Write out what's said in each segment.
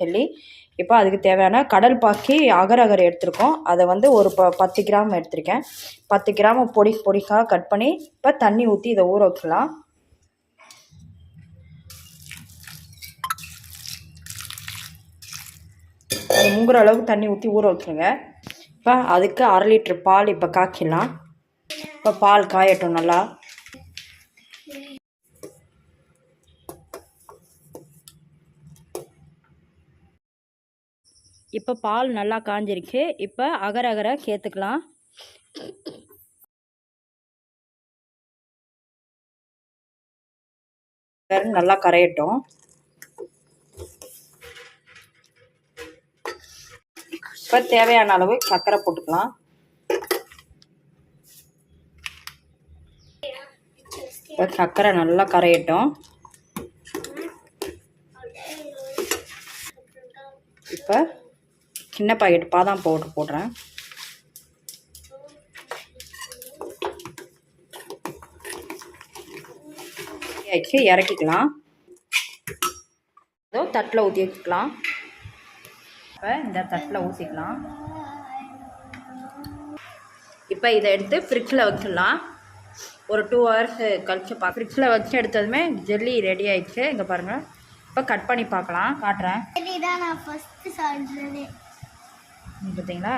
சொல்லி இப்போ அதுக்கு தேவையான கடல் பாக்கி அகர் அகர் எடுத்திருக்கோம். அதை வந்து ஒரு ப பத்து கிராம் எடுத்திருக்கேன். பத்து கிராம் பொடி பொடிக்காக கட் பண்ணி இப்போ தண்ணி ஊற்றி இதை ஊற வைக்கலாம். அது முங்குற அளவுக்கு தண்ணி ஊற்றி ஊற வச்சுருங்க இப்போ அதுக்கு அரை லிட்ரு பால் இப்போ காய்க்கலாம். இப்போ பால் காயட்டும் நல்லா. இப்போ பால் நல்லா காஞ்சிருக்கு. இப்போ அகர அகர சேர்த்துக்கலாம் நல்லா கரையட்டும். இப்போ தேவையான அளவு சர்க்கரை போட்டுக்கலாம். இப்போ சர்க்கரை நல்லா கரையட்டும். இப்போ சின்ன பாக்கெட் பாதாம் பவுடர் போடுறேன். வச்சு இறக்கிக்கலாம். ஏதோ தட்டில் ஊற்றி வச்சுக்கலாம் இப்போ இந்த தட்டில் ஊற்றிக்கலாம் இப்போ இதை எடுத்து ஃப்ரிட்ஜில் வச்சிடலாம். ஒரு டூ ஹவர்ஸ் கழிச்சு பா ஃப்ரிட்ஜில் வச்சு எடுத்ததுமே ஜெல்லி ரெடி ஆயிடுச்சு. இங்கே பாருங்கள் இப்போ கட் பண்ணி பார்க்கலாம். காட்டுறேன். நான் ஃபஸ்ட்டு சாப்பிட்றதே பார்த்தீங்களா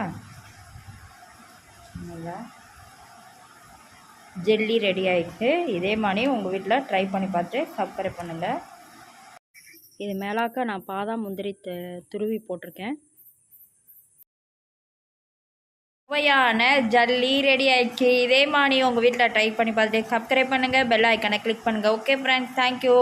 ஜெல்லி ரெடி ஆயிடுச்சு. இதே மாதிரி உங்கள் வீட்டில் ட்ரை பண்ணி பார்த்து சப்ஸ்கிரைப் பண்ணுங்கள் இது மேலாக்க நான் பாதாம் முந்திரி து துருவி போட்டிருக்கேன். சுவையான ஜல்லி ரெடி ஆயிடுச்சு. இதே மாதிரி உங்கள் வீட்டில் ட்ரை பண்ணி பார்த்துட்டு சப்ஸ்கிரைப் பண்ணுங்கள் பெல் ஐக்கனை கிளிக் பண்ணுங்கள் ஓகே ஃப்ரெண்ட்ஸ் தேங்க்யூ